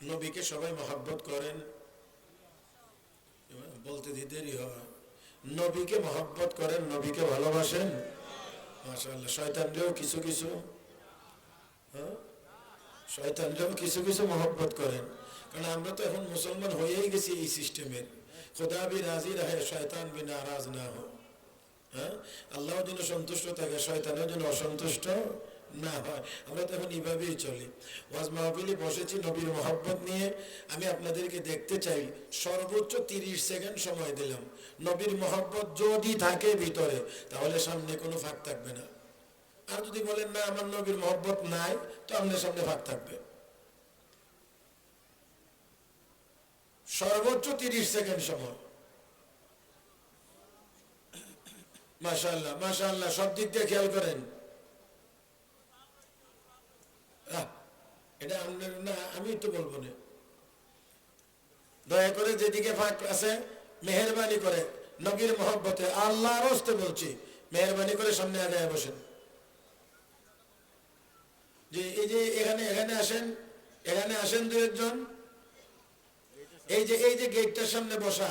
নবীকে সবাই মহাব্বত করেন। বলতে দিতেরই হয় নবীকে মহাব্বত করেন, নবীকে ভালোবাসেন। মাশাআল্লাহ শয়তানরেও কিছু কিছু হ্যাঁ? শয়তানরাও কিছু কিছু মহব্বত করেন। কারণ আমরা তো এখন মুসলমান হয়েই গেছি এই সিস্টেমের। খোদা বি রাজি রাহে, শয়তান বি নারাজ না হো হ্যাঁ? আল্লাহর জন্য সন্তুষ্ট থাকে, শয়তানের জন্য অসন্তুষ্ট। না হয় আমরা এইভাবেই চলি। ওয়াজ মাহফিলে বসেছি নবীর নিয়ে। আমি আপনাদেরকে দেখতে চাই। সর্বোচ্চ তিরিশ সেকেন্ড সময় দিলাম। নবীর যদি থাকে ভিতরে, তাহলে সামনে কোনো ফাঁক থাকবে না। আর যদি বলেন, না, আমার নবীর মহব্বত নাই তো আপনার সামনে ফাঁক থাকবে। সর্বোচ্চ তিরিশ সেকেন্ড সময়। মাশাল্লাহ মাশাল্লাহ সব দিক দিয়ে খেয়াল করেন। এটা না আমি তো বলব না। দয়া করে যেদিকে ফাঁক আছে, মেহরবানি করে, নবীর মহব্বতে আল্লাহর হস্তে বলছি, মেহরবানি করে সামনে বসেন। যে এই যে এখানে এখানে আসেন এখানে আসেন দু একজন। এই যে এই যে গেটটার সামনে বসা,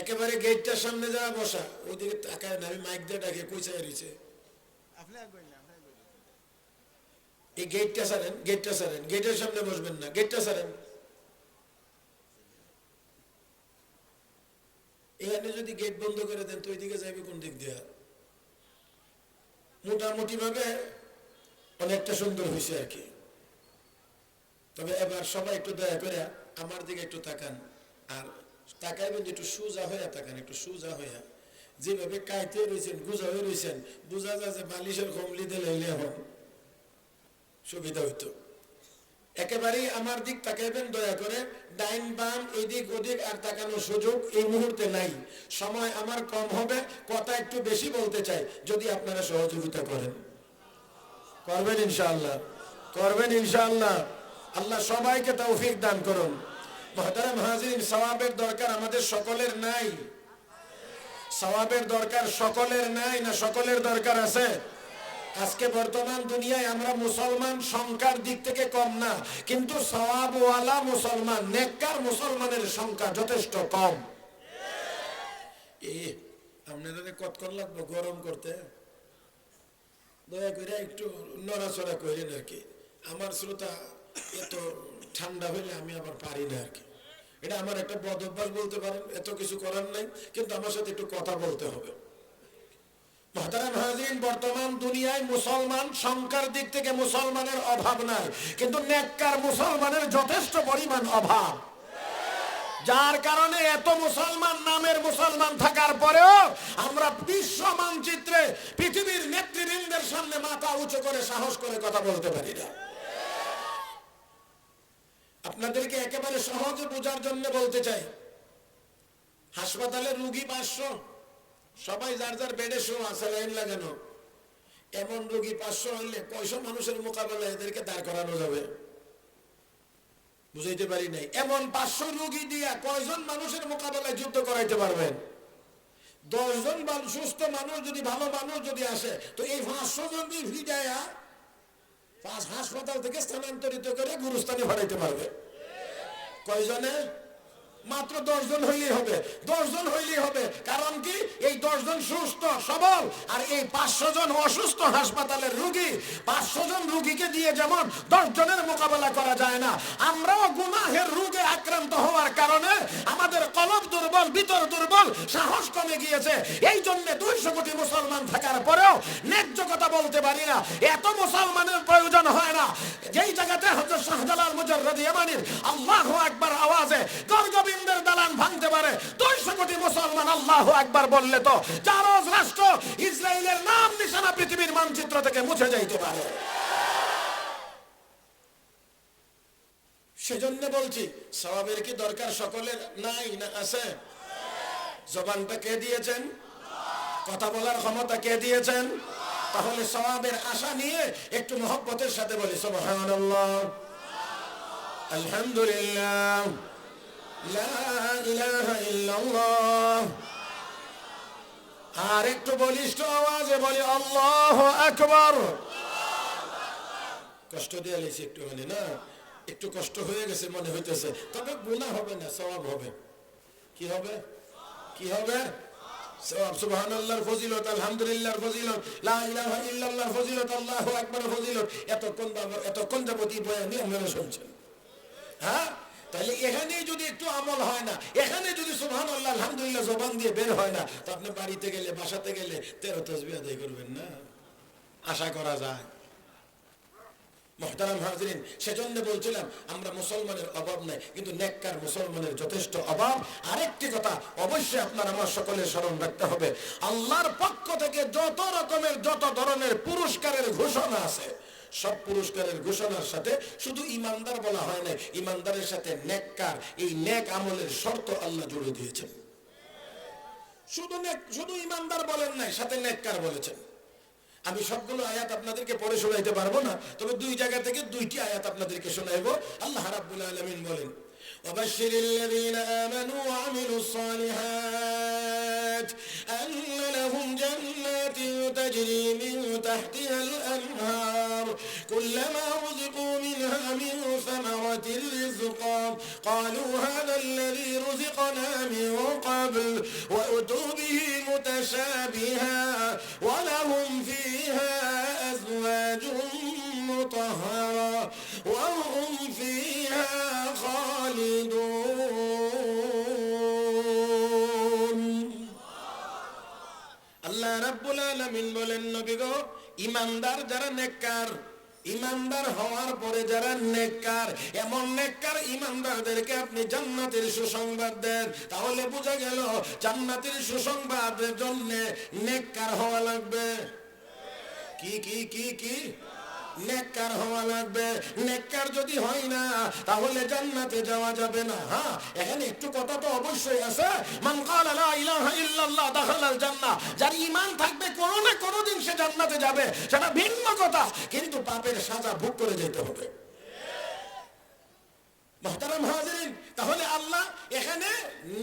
একেবারে গেটটার সামনে যাওয়া বসা ওইদিকে তাকায় না, আমি মাইক দিয়ে ডাকে কইসাই রয়েছে। আপনি আগুন না আপনি আগুন এই গেটটা সারেন গেটটা সারেন গেটের সামনে বসবেন না গেটটা সারেন এখানে যদি গেট বন্ধ করে দেন, তো ওইদিকে যাইবে কোন দিক দিয়ে? মোটামুটি ভাবে অনেকটা সুন্দর হয়েছে আর কি। তবে এবার সবাই একটু দয়া করে আমার দিকে একটু তাকান। আর তাকাইবেন একটু সুজা হইয়া তাকান, একটু সুজা হইয়া। যেভাবে কাইতে রয়েছেন গুজা হয়ে রয়েছেন বোঝা যায় যে বালিশের কমলি দিলে হন সুবিধা হইতো। একেবারেই আমার দিক তাকাইবেন, দয়া করে ডাইন বাম, এদিক ওদিক আর তাকানোর সুযোগ এই মুহূর্তে নাই। সময় আমার কম হবে, কথা একটু বেশি বলতে চাই, যদি আপনারা সহযোগিতা করেন। করবেন ইনশাআল্লাহ করবেন ইনশাআল্লাহ। আল্লাহ সবাইকে তৌফিক দান করুন। সওয়াবের দরকার আমাদের সকলের নাই। সওয়াবের দরকার সকলের নাই না সকলের দরকার আছে? আজকে বর্তমান দুনিয়ায় আমরা মুসলমান সংখ্যার দিক থেকে কম না, কিন্তু সওয়াবওয়ালা মুসলমান, নেককার মুসলমানের সংখ্যা যথেষ্ট কম। এ আপনাদের কতক্ষণ লাগবে গরম করতে? দয়া করে একটু নড়াচড়া করেন আর কি। আমার শ্রোতা এত ঠান্ডা হইলে আমি আবার পারি না আর কি। এটা আমার একটা বদ বলতে পারেন, এত কিছু করার নাই, কিন্তু আমার সাথে একটু কথা বলতে হবে। বর্তমান দুনিয়ায় মুসলমান সংখ্যার দিক থেকে মুসলমানের অভাব নাই, কিন্তু নেককার মুসলমানের যথেষ্ট পরিমাণ অভাব। যার কারণে এত মুসলমান নামের মুসলমান থাকার পরেও আমরা বিশ্ব মানচিত্রে পৃথিবীর নেতৃবৃন্দের সামনে মাথা উঁচু করে সাহস করে কথা বলতে পারি না। আপনাদেরকে একেবারে সহজে বোঝার জন্য বলতে চাই, হাসপাতালে রুগী পাঁচশো সবাই যার যার বেডে শো আছে লাইন লাগানো। এমন রোগী পাঁচশো হইলে কয়শো মানুষের মোকাবেলায় এদেরকে দাঁড় করানো যাবে? বুঝাইতে পারি নাই। এমন পাঁচশো রুগী দিয়া কয়জন মানুষের মোকাবেলায় যুদ্ধ করাইতে পারবেন? দশজন সুস্থ মানুষ যদি, ভালো মানুষ যদি আসে, তো এই পাঁচশো জন হাসপাতাল থেকে স্থানান্তরিত করে গুরুস্থানে ভাড়াইতে পারবে। কয়জনে? মাত্র দশজন হইলেই হবে। দশজন হইলেই হবে। কারণ কি? এই দশজন সুস্থ, সবল। আর এই পাঁচশো জন অসুস্থ হাসপাতালের রুগী পাঁচশো জন রুগীকে দিয়ে যেমন দশ জনের মোকাবেলা করা যায় না, আমরাও গুনাহের রোগে আক্রান্ত হওয়ার কারণে আমাদের কলব দুর্বল, ভিতর দুর্বল, সাহস কমে গিয়েছে। এই জন্য দুইশো কোটি মুসলমান থাকার পরেও ন্যায্য কথা বলতে পারি না। এত মুসলমানের প্রয়োজন হয় না। যেই জায়গাতে হজরত শাহজালাল মুজাররদ ইয়ামানির আল্লাহু আকবার আওয়াজে গর্গবিন্দের দালান ভাঙতে পারে। দুইশো কোটি মুসলমান, আল্লাহু আকবার বললে তো চারজ রাষ্ট্র ইসরায়েলের নাম নিশানা পৃথিবীর মানচিত্র থেকে মুছে যাইতে পারে। সেজন্য বলছি সবাবের কি দরকার সকলের? নাই না আছে? জবানটা কে দিয়েছেন? কথা বলার ক্ষমতা কে দিয়েছেন? তাহলে সবাবের আশা নিয়ে একটু মহব্বতের সাথে বলি, সুবহানাল্লাহ। আলহামদুলিল্লাহ। আর একটু বলিষ্ঠ আওয়াজে বলি, আল্লাহ আকবার। কষ্ট দিয়ে লেছি একটুখানি না? একটু কষ্ট হয়ে গেছে, মনে হইতেছে। তবে গুনাহ হবে না, সওয়াব হবে। কি হবে? কি হবে? ফজিলত লা এতক্ষণ এতক্ষণ যাবতীয় বয়ানই আপনারা শুনছেন। হ্যাঁ? তাহলে এখানেই যদি একটু আমল হয় না, এখানে যদি সুবহান আল্লাহ আলহামদুলিল্লাহ জবান দিয়ে বের হয় না, তো আপনি বাড়িতে গেলে, বাসাতে গেলে তেরো তসবি আদায় করবেন না? আশা করা যায়। মহতারাম হাজরিন, সেজন্য বলছিলাম, আমরা মুসলমানের অভাব নাই, কিন্তু নেককার মুসলমানের যথেষ্ট অভাব। আরেকটি কথা, অবশ্যই আপনার আমার সকলের স্মরণ রাখতে হবে, আল্লাহর পক্ষ থেকে যত রকমের, যত ধরনের পুরস্কারের ঘোষণা আছে সব পুরস্কারের ঘোষণার সাথে শুধু ইমানদার বলা হয় না ইমানদারের সাথে নেককার এই নেক আমলের শর্ত আল্লাহ জুড়ে দিয়েছেন শুধু নেক শুধু ইমানদার বলেন নাই সাথে নেককার বলেছেন আমি সবগুলো আয়াত আপনাদেরকে পড়ে শোনাইতে পারবো না তবে দুই জায়গা থেকে দুইটি আয়াত আপনাদেরকে শোনাইবো আল্লাহ রাব্বুল আলামিন বলেন وبشر الذين آمنوا وعملوا الصالحات أن رزقا قالوا هذا الذي رزقنا من قبل وأتوا به متشابها ولهم فيها أزواج مطهرة وهم فيها خالدون আল্লাহ রাব্বুল আলামিন বলেন নবী গো ইমানদার যারা নেককার ইমানদার হওয়ার পরে যারা নেককার, এমন নেককার ইমানদারদেরকে আপনি জান্নাতের সুসংবাদ দেন। তাহলে বোঝা গেল জান্নাতের সুসংবাদের জন্য নেককার হওয়া লাগবে। কি কি কি কি? নেককার হওয়া লাগবে। নেককার যদি হয় না, তাহলে জান্নাতে যাওয়া যাবে না। হ্যাঁ এখানে একটু কথা তো অবশ্যই আছে। মান ক্বালা লা ইলাহা ইল্লাল্লাহ দাখালাল জান্নাহ, যার ঈমান থাকবে কোনো না কোনো দিন সে জান্নাতে যাবে। সেটা ভিন্ন কথা, কিন্তু পাপের সাজা ভোগ করে যেতে হবে। মহতারাম হাজিরিন তাহলে আল্লাহ এখানে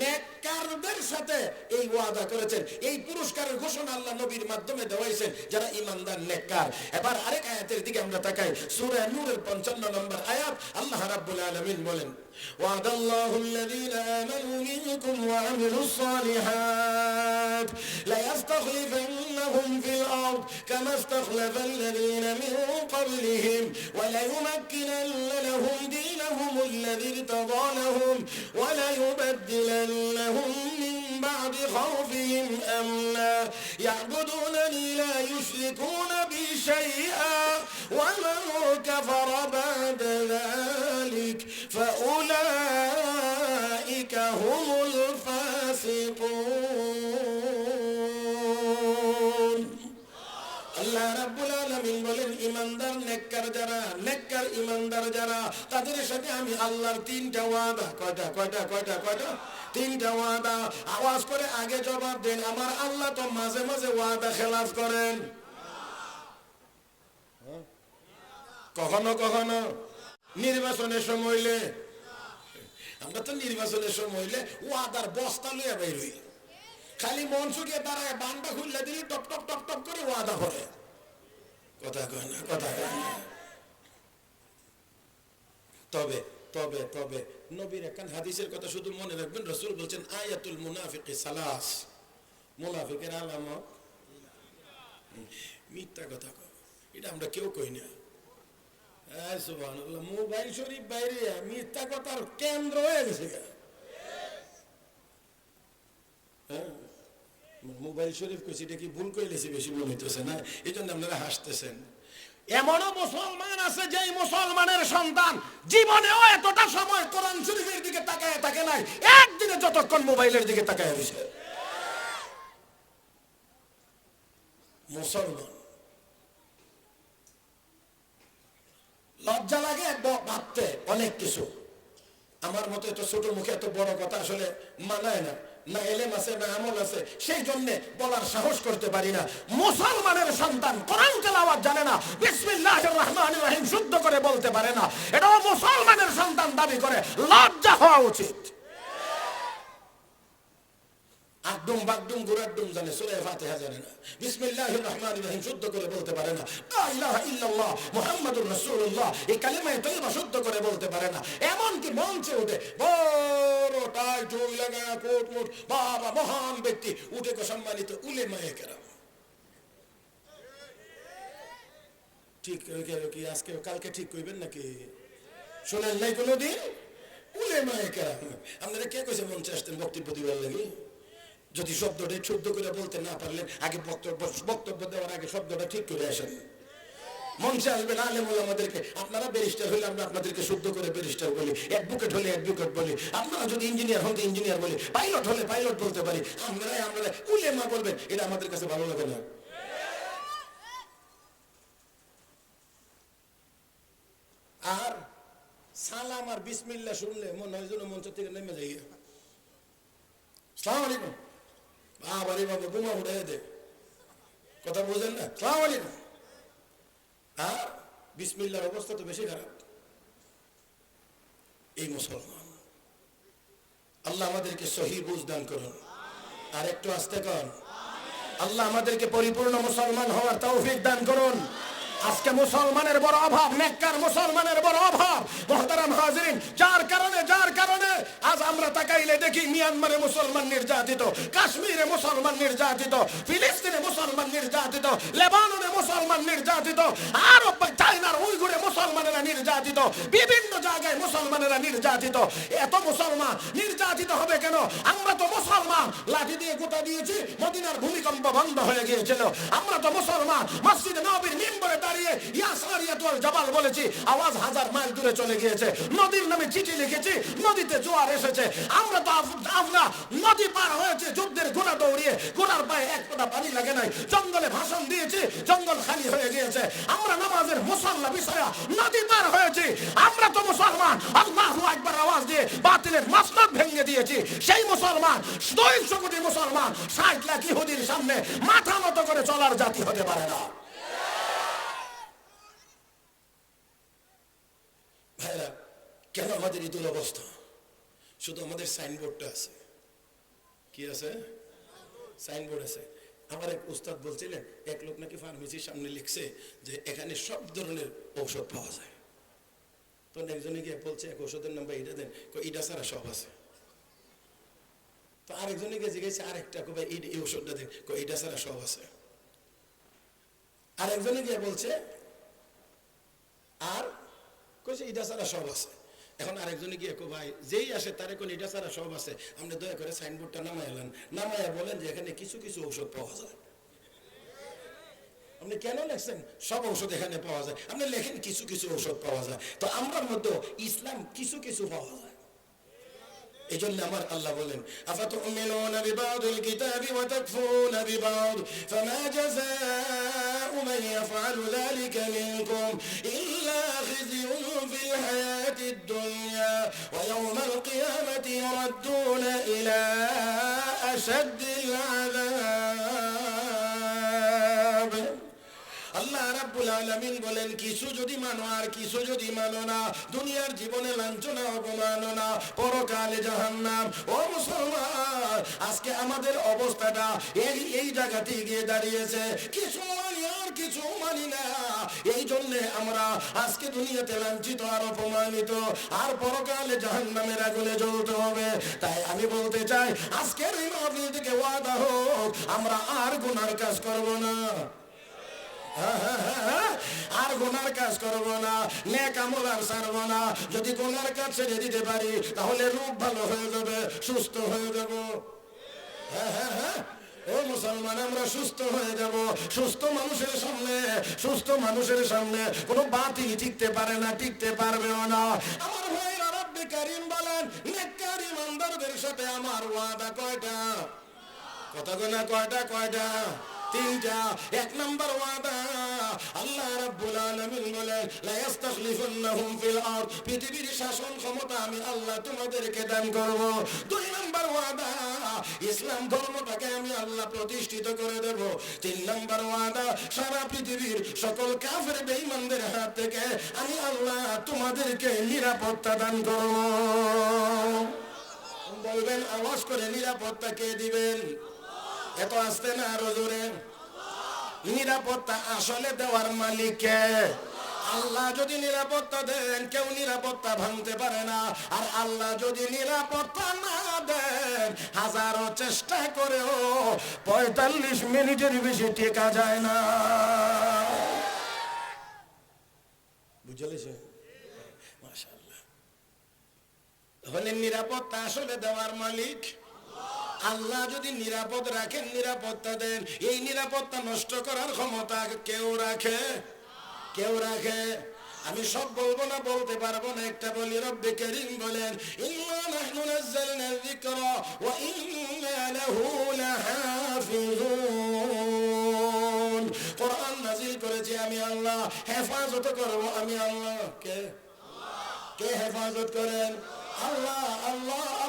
নেককারদের সাথে এই ওয়াদা করেছেন এই পুরস্কারের ঘোষণা আল্লাহ নবীর মাধ্যমে দেওয়াইছেন যারা ইমানদার নেককার এবার আরেক আয়াতের দিকে আমরা তাকাই সূরা নূরের 55 নম্বর আয়াত আল্লাহ রাব্বুল আলামিন বলেন وعد الله الذين آمنوا منكم وعملوا الصالحات ليستخلفنهم في الأرض كما استخلف الذين من قبلهم وليمكنن لهم دينهم الذي ارتضى لهم وليبدلنهم من بعد خوفهم أمنا. يعبدونني لا يشركون بي شيئا ومن كفر بعد ذلك فأولئك আল্লাহ যারা যারা, তাদের সাথে আমি তিনটা ওয়াদা, কয়টা কয়টা কয়টা কয়টা? তিনটা ওয়াদা। আওয়াজ আগে আমার আল্লাহ তো মাঝে মাঝে ওয়াদা খেলাফ করেন। কখনো কখনো? নির্বাচনের সময়লে আমরা তো নির্বাচনের সময়লে ওয়াদার বস্তা লইয়া বাইর হই। খালি মনসুকে দাঁড়ায় বান্ডা খুললে দিলি টপ টপ টপ টপ করে ওয়াদা করে। কথা কয় না কথা কয় না তবে তবে তবে, নবীর একখান হাদিসের কথা শুধু মনে রাখবেন, রসুল বলছেন, আয়াতুল মুনাফিক সালাস। মুনাফিকের আলামত? মিথ্যা কথা কয় এটা আমরা কেউ কই না। মোবাইল শরীফ বাইরে, মিথ্যা কথার কেন্দ্র হয়ে গেছে গা। হ্যাঁ? মোবাইল শরীফ কইছি, এটা কি ভুল কইলেছি বেশি মনে হইতেছে না? এই জন্য আপনারা হাসতেছেন। এমনও মুসলমান আছে যেই মুসলমানের সন্তান জীবনেও এতটা সময় কোরআন শরীফের দিকে তাকায় থাকে নাই, একদিনে যতক্ষণ মোবাইলের দিকে তাকায় দিছে মুসলমান। লজ্জা লাগে ভাবতে, অনেক কিছু। আমার মতো এত ছোট মুখে এত বড় কথা আসলে মানায় না। না এলেম আছে না আমল আছে, সেই জন্য বলার সাহস করতে পারি না। মুসলমানের সন্তান কোরআন তেলাওয়াত জানে না, বিসমিল্লাহির রহমানির রহিম শুদ্ধ করে বলতে পারে না। এটাও মুসলমানের সন্তান দাবি করে, লজ্জা হওয়া উচিত। আকডুম বাকডুম গুরাডুম জানে সুরে ফাতিহা জানে না। বিসমিল্লাহির রহমানির রহিম, শুদ্ধ করে বলতে পারে না। লা ইলাহা ইল্লাল্লাহ মুহাম্মাদুর রাসূলুল্লাহ, এই কালেমায়ে তয়্যিবা শুদ্ধ করে বলতে পারে না। এমন কি মঞ্চে উঠে, বড় টাই টুই লাগায় কোট মোট, বাবা মহান ব্যক্তি, উঠে কো সম্মানিত উলেমায়ে কেরাম। ঠিক কি? আজকে কালকে ঠিক কইবেন নাকি? শোনেন নাই কোনোদিন? উলেমায়ে কেরাম। আপনারা কে কইছে মঞ্চে আসতেন বক্তব্য দিবার লাগি? যদি শব্দটা শুদ্ধ করে বলতে না পারলেন আগে বক্তব্য বক্তব্য দেওয়ার আগে শব্দটা ঠিক করে আসেন। মঞ্চে আসবেন আলেমুল আমাদেরকে। আপনারা ব্যারিস্টার হলে আমরা আপনাদেরকে শুদ্ধ করে ব্যারিস্টার বলি। অ্যাডভোকেট হলে অ্যাডভোকেট বলি। আপনারা যদি ইঞ্জিনিয়ার হন ইঞ্জিনিয়ার বলি। পাইলট হলে পাইলট বলতে পারি। আমরাই আমরা উলেমা বলবেন, এটা আমাদের কাছে ভালো লাগে না। আর সালাম আর বিসমিল্লা শুনলে মনে হয় যেন মঞ্চ থেকে নেমে যাই সালাম আলাইকুম। আর বিসমিল্লার অবস্থা তো বেশি খারাপ। এই মুসলমান, আল্লাহ আমাদেরকে দান করুন। আর একটু আসতে কর আল্লাহ আমাদেরকে পরিপূর্ণ মুসলমান হওয়ার তৌফিক দান করুন। আজকে মুসলমানের বড় অভাব, নেককার মুসলমানের বড় অভাব। মহতারাম হাজরিন, যার কারণে যার কারণে আজ আমরা তাকাইলে দেখি মিয়ানমারে মুসলমান নির্যাতিত, কাশ্মীরে মুসলমান নির্যাতিত, ফিলিস্তিনে মুসলমান নির্যাতিত, লেবাননে মুসলমান নির্যাতিত, আরও চাইনার উইগুরে মুসলমানেরা নির্যাতিত। বিভিন্ন জায়গায় মুসলমানেরা নির্যাতিত। এত মুসলমান নির্যাতিত হবে কেন? আমরা তো মুসলমান। লাঠি দিয়ে গোটা দিয়েছি, মদিনার ভূমিকম্প বন্ধ হয়ে গিয়েছিল। আমরা তো মুসলমান। মসজিদে নবীর মিম্বরে দাঁড়িয়ে ইয়া সারিয়াতুল জাবাল বলেছি, আওয়াজ হাজার মাইল দূরে চলে গিয়েছে। নদীর নামে চিঠি লিখেছি, নদীতে জোয়ার এসেছে। আমরা তো আমরা নদী পার হয়েছে যুদ্ধের ঘোড়া দৌড়িয়ে। ঘোড়ার পায়ে এক ফোঁটা পানি লাগে নাই। জঙ্গলে ভাষণ দিয়েছি, জঙ্গল খালি হয়ে গিয়েছে। আমরা নামাজের মুসল্লা বিষয়া পার হয়েছি। আমরা তো মুসলমান। আল্লাহু আকবার আওয়াজ দিয়ে বাতিলের মাসনদ ভেঙে দিয়েছি। সেই মুসলমান, দুইশো মুসলমান, ষাট লাখ ইহুদির সামনে মাথা মতো করে চলার জাতি হতে পারে না। কেন আমাদের এই দুরবস্থা শুধু আমাদের সাইনবোর্ডটা আছে। কি আছে? সাইনবোর্ড আছে। আমার এক উস্তাদ বলছিলেন এক লোক নাকি ফার্মেসির সামনে লিখছে যে এখানে সব ধরনের ঔষধ পাওয়া যায়। তো একজনে গিয়ে বলছে এক ওষুধের নাম্বার এটা দেন। কই, এটা ছাড়া সব আছে। তো আরেকজনে গিয়ে জিজ্ঞেস আরেকটা? এই ওষুধটা দেন। এটা ছাড়া সব আছে। আরেকজনে গিয়ে বলছে আর? কইছে এটা ছাড়া সব আছে। এখন আরেকজনে গিয়ে কো, ভাই, যেই আসে তারে কোন, এটা ছাড়া সব আছে। আপনি দয়া করে সাইনবোর্ডটা নামাই এলেন নামাইয়া বলেন যে এখানে কিছু কিছু ঔষধ পাওয়া যায়। আপনি কেন লেখছেন? সব ঔষধ এখানে পাওয়া যায়। আপনি লেখেন কিছু কিছু ঔষধ পাওয়া যায়। তো আমরার মধ্যে ইসলাম কিছু কিছু পাওয়া যায়। এই জন্য আমার আল্লাহ বলেন, আফাতুমিনুনা বিবাদিল কিতাবি ওয়া তাকফুরুনা বিবাদ, ফামা জাযাউ মান ইয়াফআলু যালিকা মিনকুম وخزي في الحياة الدنيا ويوم القيامة يردون إلى أشد العذاب. আল্লাহ রাব্বুল আলামিন বলেন, কিছু যদি মানো আর কিছু যদি মানো না, দুনিয়ার জীবনে লাঞ্ছনা অপমাননা, পরকালে জাহান্নাম। ও মুসলমান, আজকে আমাদের অবস্থাটা এই এই জায়গাতে গিয়ে দাঁড়িয়েছে। কিছু মানি আর কিছু মানি না। এই জন্যে আমরা আজকে দুনিয়াতে লাঞ্ছিত আর অপমানিত, আর পরকালে জাহান্নামের আগুনে জ্বলতে হবে। তাই আমি বলতে চাই, আজকের এই মাহফিল থেকে ওয়াদা হোক, আমরা আর গুনার কাজ করব না। আর গোনার কাজ করব না, নেক আমল আর ছাড়ব না। যদি গোনার কাজ ছেড়ে দিতে পারি, তাহলে রূপ ভালো হয়ে যাবে, সুস্থ হয়ে যাব। হ্যাঁ হ্যাঁ হ্যাঁ। ও মুসলমান, আমরা সুস্থ হয়ে যাব। সুস্থ মানুষের সামনে, সুস্থ মানুষের সামনে কোনো বাতি টিকতে পারে না, টিকতে পারবেও না। আমার ভাইরা রব্বে কারিম বলেন, নেককার ইমানদারদের সাথে আমার ওয়াদা কয়টা? কথা গোনা কয়টা? কয়টা? ইসলাম ধর্মটাকে আমি আল্লাহ প্রতিষ্ঠিত করে দেব। তিন নম্বর ওয়াদা, সারা পৃথিবীর সকল কাফের বেঈমানদের হাত থেকে আমি আল্লাহ তোমাদেরকে নিরাপত্তা দান করব। বলবেন, আওয়াজ করে নিরাপত্তা কে দিবেন? এত আসতে না আরও জোরে। নিরাপত্তা আসলে দেওয়ার মালিককে। আল্লাহ যদি নিরাপত্তা দেন, কেউ নিরাপত্তা ভাঙতে পারে না। আর আল্লাহ যদি নিরাপত্তা না দেন, হাজারো চেষ্টা করেও পঁয়তাল্লিশ মিনিটের বেশি টেকা যায় না। বুঝলেছে মাশাআল্লাহ। তাহলে নিরাপত্তা আসলে দেওয়ার মালিক আল্লাহ যদি নিরাপদ রাখেন, নিরাপত্তা দেন, এই নিরাপত্তা নষ্ট করার ক্ষমতা কেউ রাখে? কেউ রাখে? আমি সব বলব না, বলতে পারব না, একটা বলি, রব্বে করিম বলেন করেছি আমি আল্লাহ, হেফাজত করব আমি আল্লাহ। কে? কে হেফাজত করেন? আল্লাহ আল্লাহ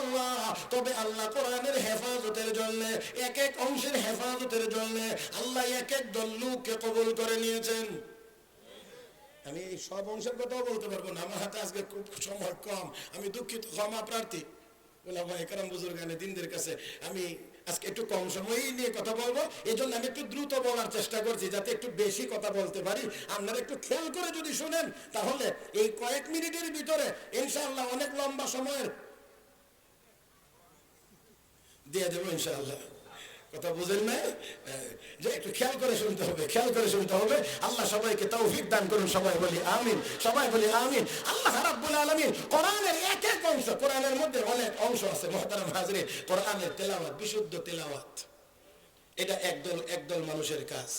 তবে আল্লাহ কোরআনের হেফাজতের জন্য এক এক অংশের হেফাজতের জন্য আল্লাহ এক এক দল লোককে কবুল করে নিয়েছেন। আমি সব অংশের কথাও বলতে পারব না, আমার হাতে আজকে খুব সময় কম, আমি দুঃখিত, ক্ষমা প্রার্থী। একটু কম নিয়ে কথা বলব এই জন্য আমি একটু দ্রুত বলার চেষ্টা করছি, যাতে একটু বেশি কথা বলতে পারি। আপনারা একটু খেয়াল করে যদি শুনেন, তাহলে এই কয়েক মিনিটের ভিতরে ইনশাআল্লাহ অনেক লম্বা সময়ের দিয়ে দেবো ইনশাআল্লাহ। কথা বুঝেন না যে একটু খেয়াল করে শুনতে হবে, খেয়াল করে শুনতে হবে। আল্লাহ সবাইকে তৌফিক দান করুন, সবাই বলি আমিন, সবাই বলি আমিন। আল্লাহ রাব্বুল আলামিন কোরআনের এক এক অংশ, কোরআনের মধ্যে অনেক অংশ আছে, মহতারাম হাজরে কোরআনের তেলাওয়াত, বিশুদ্ধ তেলাওয়াত। এটা একদল একদল মানুষের কাজ।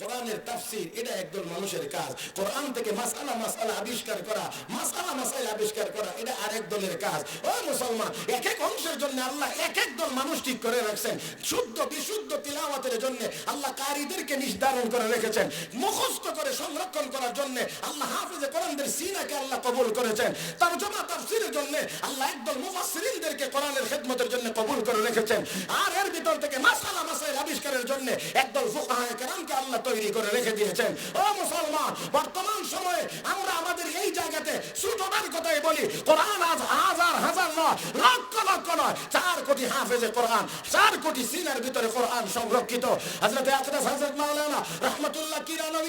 কোরআনের তাফসির, এটা একদল মানুষের কাজ। কোরআন থেকে মাসালা মাসালা আবিষ্কার করা মাসালা মাসাইল আবিষ্কার করা, এটা আরেক দলের কাজ। ও মুসলমান এক এক অংশের জন্য আল্লাহ এক এক দল মানুষ ঠিক করে রাখছেন। শুদ্ধ, বিশুদ্ধ তিলাওয়াতের জন্য আল্লাহ কারীদেরকে নির্ধারণ করে রেখেছেন। মুখস্থ করে সংরক্ষণ করার জন্য আল্লাহ হাফিজে কোরআনদের সিনাকে আল্লাহ কবুল করেছেন। তরজমা তাফসিরের জন্য আল্লাহ একদল মুফাসসিরিনদেরকে কোরআনের খেদমতের জন্য কবুল করে রেখেছেন। আর এর ভিতর থেকে মাসালা মাসাইল আবিষ্কারের জন্য একদল ফুকাহায়ে কেরামকে আল্লাহ তৈরি করে রেখে দিয়েছেন। ও মুসলমান, বর্তমান সময়ে আমরা আমাদের এই জায়গাতে ছোটটার কথাই বলি, কোরআন আজ হাজার চার কোটি কোরআন, চার কোটি ভিতরে সংরক্ষিত। রাহমাতুল্লাহ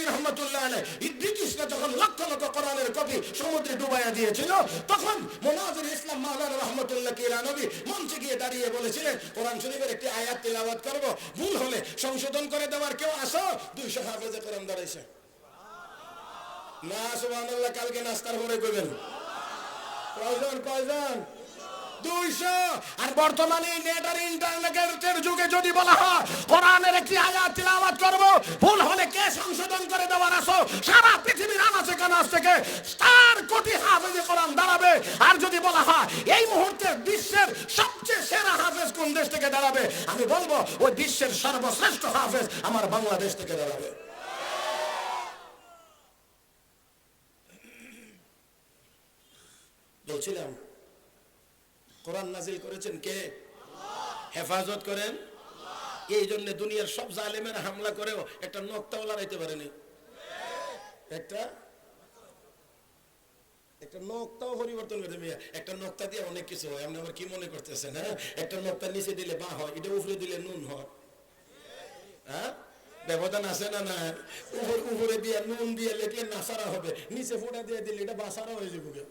রাহমাতুল্লাহ দিয়েছিল, তখন ইসলাম রহমতুল্লাহ কিরানবী কোরআন আয়াত ভুল হলে সংশোধন করে দেওয়ার কেউ আসো, দুইশো হাফেজে কোরআন দাঁড়াইছে। না, সুবহানাল্লাহ, কালকে নাস্তার পরে কইবেন। কয়জন কয়জন? আর বর্তমানে নেট আর ইন্টারনেটের যুগে যদি বলা হয়, কোরআনের একটি আয়াত তিলাওয়াত করব, ভুল হলে কে সংশোধন করে দেওয়ার আসো সারা পৃথিবীর আনাচে কানাচ থেকে চার কোটি হাফেজে কোরআন দাঁড়াবে। আর যদি বলা হয়, এই মুহূর্তে বিশ্বের সবচেয়ে সেরা হাফেজ কোন দেশ থেকে দাঁড়াবে? আমি বলব, ওই বিশ্বের সর্বশ্রেষ্ঠ হাফেজ আমার বাংলাদেশ থেকে দাঁড়াবে। বলছিলাম কোরআন নাজিল করেছেন কে? হেফাজত করেন? এই জন্য দুনিয়ার সব জালেমের হামলা করেও একটা নক্তাও লড়াইতে পারেনি। একটা? একটা পরিবর্তন মিয়া একটা দিয়ে অনেক কিছু হয়। আপনি আবার কি মনে করতেছেন হ্যাঁ? একটা নক্তা নিচে দিলে বা হয়, এটা উপরে দিলে নুন হয়। হ্যাঁ? ব্যবধান আছে না না উপর, উপরে দিয়ে নুন দিয়ে লেখলে নাসারা হবে। নিচে ফোটা দিয়ে দিলে এটা বাসারা হয়ে যাবে।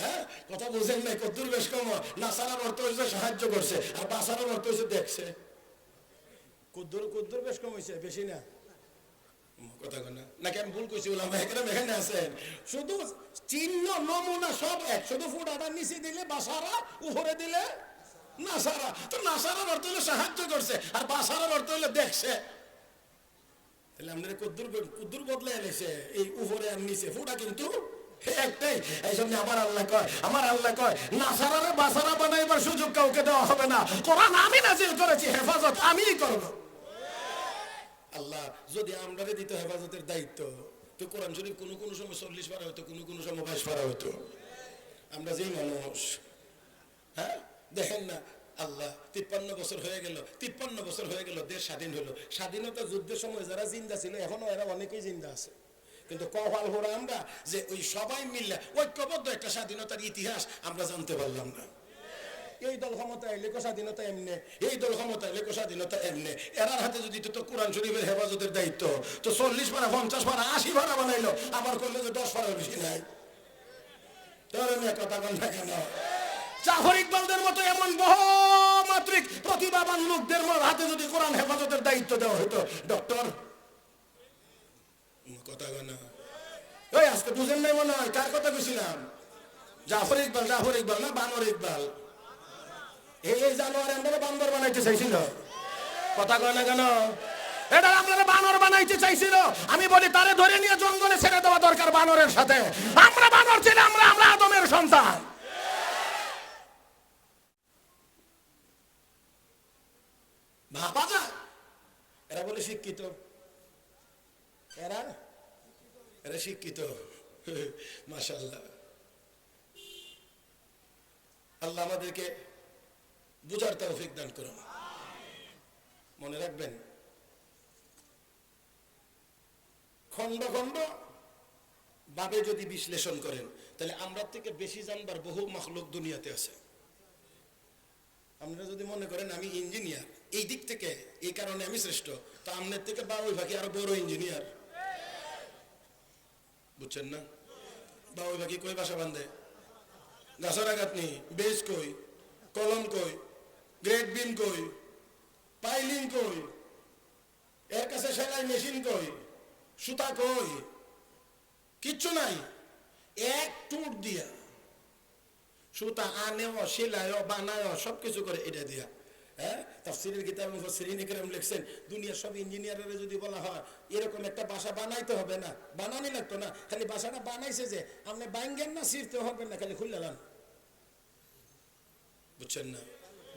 হ্যাঁ? কথা বুঝেন নাই কদ্দুর বেশ কম না নাসারার অর্থ হয়েছে সাহায্য করছে আর বাসারার অর্থ হয়েছে দেখছে। কুদ্দুর কুদ্দুর বেশ কম হয়েছে বেশি না। কথা কয় নাকি আমি ভুল কইছি বললাম এখানে এখানে আছেন? শুধু চিহ্ন নমুনা সব এক। শুধু ফুটাটা নিচে দিলে বাসারা উপরে দিলে নাসারা। তো নাসারার অর্থ হলো সাহায্য করছে আর বাসারার অর্থ হলো দেখছে। তাহলে কুদ্দুর কুদ্দুর বদলে এনেছে এই উপরে আর নিচে। ফুটা কিন্তু কোনো কোনো সময় বাইশ হতো আমরা যেই মানুষ হ্যাঁ? দেখেন না, আল্লাহ, তিপ্পান্ন বছর হয়ে গেল, তিপ্পান্ন বছর হয়ে গেল, দেশ স্বাধীন হলো। স্বাধীনতা যুদ্ধের সময় যারা জিন্দা ছিল, এখনও এরা অনেকেই জিন্দা আছে। কিন্তু কপাল আমরা যে ওই সবাই মিললে ঐক্যবদ্ধ একটা স্বাধীনতার ইতিহাস আমরা জানতে পারলাম না। এই দল ক্ষমতা এলে স্বাধীনতা এমনে। এই দল ক্ষমতা এলে স্বাধীনতা এমনে। এরার হাতে যদি তো কোরআন শরীফের হেফাজতের দায়িত্ব, তো চল্লিশ পারা, পঞ্চাশ পারা, আশি পারা বানাইলো আমার করলে তো দশ পারা বেশি নাই। মতো এমন প্রতিভাবান লোকদের হাতে যদি কোরআন হেফাজতের দায়িত্ব দেওয়া হতো ডক্টর কথা না। ওই আজকে বুঝেন নাই মনে হয়, কার কথা বুঝছিলাম জাফর ইকবাল জাফর ইকবাল না, বানর ইকবাল? এই এই জানোয়ার আমরা বান্দর বানাইতে চাইছিল। কথা কয় না কেন? এটা আপনারা বানর বানাইতে চাইছিল। আমি বলি, তারে ধরে নিয়ে জঙ্গলে ছেড়ে দেওয়া দরকার বানরের সাথে। আমরা বানর ছিল আমরা আমরা আদমের সন্তান। ভাবা যায় এরা বলে শিক্ষিত। এরা এরা শিক্ষিত। মাশাল্লাহ আল্লাহ আমাদেরকে বুঝার তৌফিক দান করুন। মনে রাখবেন, খণ্ড খণ্ড ভাবে যদি বিশ্লেষণ করেন, তাহলে আমরা থেকে বেশি জানবার বহু মখলুক দুনিয়াতে আছে। আপনারা যদি মনে করেন আমি ইঞ্জিনিয়ার, এই দিক থেকে এই কারণে আমি শ্রেষ্ঠ, তো আপনার থেকে বাবুই ভাগে আরও বড় ইঞ্জিনিয়ার। বুঝছেন না? বাবুই ভাগে কই বাসা বান্ধে গাছরা গাতনি বেজ কই, কলম কই, গ্রেট বিন কই, পাইলিং কই, এর কাছে সেলাই মেশিন কই, সুতা কই, কিচ্ছু নাই। এক টুট দিয়া, সুতা আনেও, সেলাইও বানায় সব কিছু করে এটা দিয়া। হ্যাঁ? কিতাব লিখছেন, দুনিয়ার সব ইঞ্জিনিয়াররা যদি বলা হয়, এরকম একটা বাসা বানাইতে হবে না, বানানি লাগতো না, খালি বাসাটা বানাইছে যে, আপনি বাইঙ্গেন না হবে না, খালি বুঝছেন না?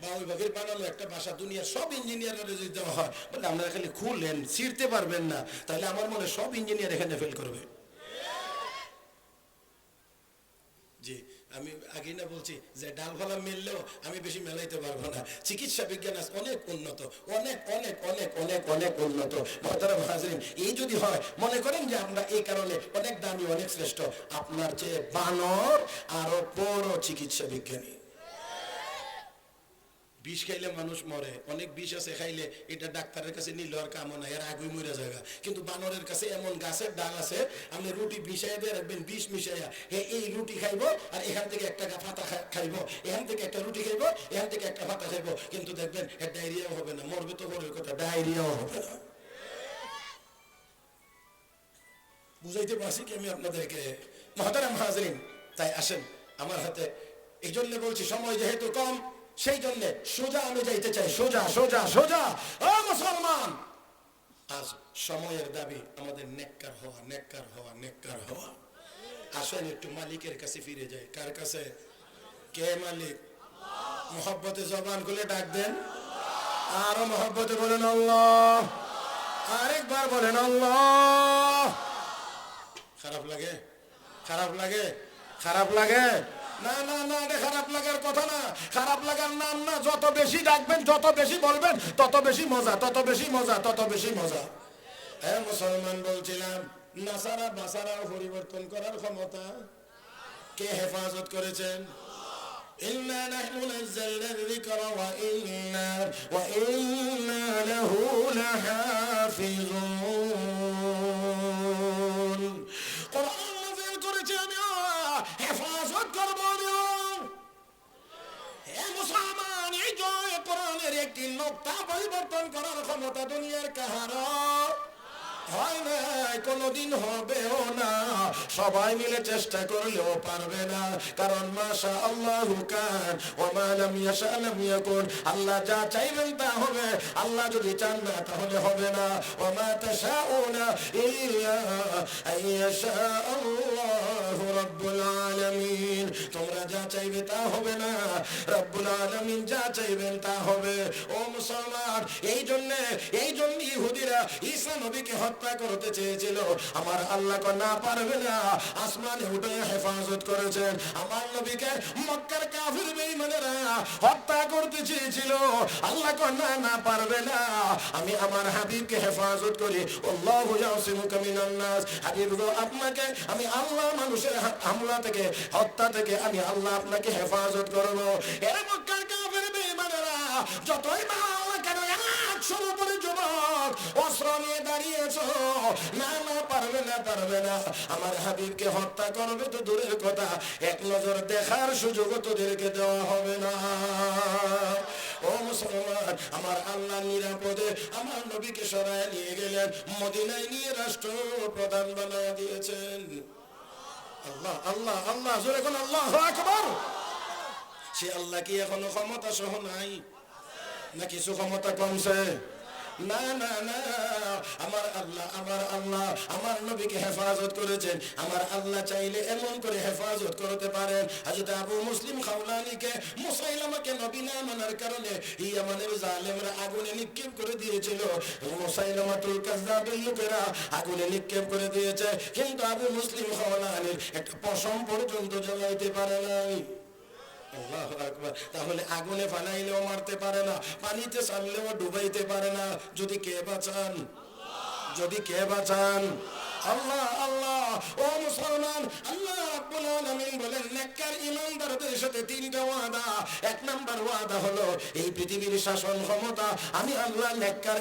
বাউল বাগের বানানো একটা বাসা, দুনিয়ার সব ইঞ্জিনিয়াররা যদি দেওয়া হয়, বলে আপনারা খালি খুললেন ছিঁড়তে পারবেন না, তাহলে আমার মনে সব ইঞ্জিনিয়ার এখানে ফেল করবে। জি। আমি আগে না বলছি যে ডাল ফলা মেললেও আমি বেশি মেলাইতে পারব না। চিকিৎসা বিজ্ঞান আজ অনেক উন্নত, অনেক অনেক অনেক অনেক অনেক উন্নত। এই যদি হয়, মনে করেন যে আমরা এই কারণে অনেক দামি, অনেক শ্রেষ্ঠ। আপনার যে বানর আরও বড় চিকিৎসা বিজ্ঞানী। বিষ খাইলে মানুষ মরে। অনেক বিষ আছে, খাইলে এটা ডাক্তারের কাছে নিল আর কামো না এর আগুই মরে জায়গা কিন্তু বানরের কাছে এমন গাছের ডাল আছে, আপনি রুটি বিষাই দিয়ে রাখবেন, বিষ মিশাইয়া। হে, এই রুটি খাইবো আর এখান থেকে একটা খা- খাইবো। এখান থেকে একটা রুটি খাইবো, এখান থেকে একটা পাতা খাইবো। কিন্তু দেখবেন এর ডায়রিয়াও হবে না, মরবে তো মরে কথা, ডায়রিয়াও হবে না। বুঝাইতে পারছি কি আমি আপনাদেরকে? মহাতারাম হাজরিন, তাই আসেন আমার হাতে। এই জন্য বলছি, সময় যেহেতু কম সেই জন্য সোজা আমি যাইতে চাই, সোজা সোজা সোজা। ও মুসলমান! আজ সময়ের দাবি আমাদের নেককার হওয়া নেককার হওয়া নেককার হওয়া। আসেন একটু মালিকের কাছে ফিরে যাই। কার কাছে? কে মালিক? মোহব্বতে জবান খুলে ডাক দেন। আরও মোহব্বতে বলেন আল্লাহ। আরেকবার বলেন আল্লাহ। খারাপ লাগে? খারাপ লাগে? খারাপ লাগে? না না না এটা খারাপ লাগার কথা না খারাপ লাগার নাম না যত বেশি ডাকবেন যত বেশি বলবেন তত বেশি মজা তত বেশি মজা তত বেশি মজা হ্যাঁ মুসলমান বলছিলাম নাসারা বাসারা পরিবর্তন করার ক্ষমতা কে হেফাজত করেছেন إنا نحن نزلنا الذكر وإنا وإنا له لحافظون ক্ষমতা দুনিয়ার কাহারও হয় না কোনোদিন হবেও না। সবাই মিলে চেষ্টা করলেও পারবে না। কারণ আল্লাহ আল্লাহ যা চাইবেন তা হবে। আল্লাহ যদি চান না, তাহলে হবে না। ও তাশাউনা ইল্লা আইয়াশা আল্লাহু রাব্বুল আলামিন। তোমরা যা চাইবে তা হবে না। রব্বুল আলামিন যা চাইবেন তা হবে। ও মুসলমান, এই জন্য এই জন্য ইহুদিরা ঈসা নবীকে হত্যা করতে চেয়েছিল। আমার আল্লাহ না পারবে না। আসমানে উঠে হেফাজত করেছেন। আমার নবীকে মক্কার কাফির বেঈমানেরা হত্যা করতে চেয়েছিল। আল্লাহ না না পারবে না। আমি আমার হাবিবকে হেফাজত করি। আল্লাহু ইয়াসিমুকা মিনান নাস। হাবিব আপনাকে আমি আল্লাহ মানুষের হামলা থেকে হত্যা থেকে আমি আল্লাহ আপনাকে হেফাজত করব। এর মক্কার যতই ভালো না কেন একশোর উপরে যুবক অস্ত্র নিয়ে না না, পারবে না পারবে না। আমার হাবিবকে হত্যা করবে তো দূরের কথা। এক নজর দেখার সুযোগ তোদেরকে দেওয়া হবে না। ও মুসলমান, আমার আল্লাহ নিরাপদে আমার নবীকে সরায় নিয়ে গেলেন, মদিনায় নিয়ে রাষ্ট্র প্রধান বানায় দিয়েছেন। আল্লাহ আল্লাহ আল্লাহ, জোরে কোন আল্লাহ আকবর। সে আল্লাহ কি এখনও ক্ষমতা সহ নাই? না কিছু ক্ষমতা কমছে? না না না। আমার আল্লাহ আমার আল্লাহ, আমার নবীকে হেফাজত করেছেন। আমার আল্লাহ চাইলে এমন করে হেফাজত করতে পারেন। হযরত আবু মুসলিম খাওলানিকে মুসাইলামাকে নবী না মানার কারণে জালেমরা আগুনে নিক্ষেপ করে দিয়েছিল। লোকেরা আগুনে নিক্ষেপ করে দিয়েছে। কিন্তু আবু মুসলিম খাওলানির একটা পশম পর্যন্ত জ্বালাইতে পারে নাই। তাহলে আগুনে ফালাইলেও মারতে পারে না, পানিতে ছাড়লেও ডুবাইতে পারে না। যদি কে বাঁচান? যদি কে বাঁচান? আল্লাহ আল্লাহ। ও মুসলমান, আল্লাহ রাব্বুল আলামিন বলেন, নেককার ইমানদারদের সাথে তিনটা ওয়াদা। এক নাম্বার ওয়াদা হলো, এই পৃথিবীর শাসন ক্ষমতা। আমি আল্লাহ নেককার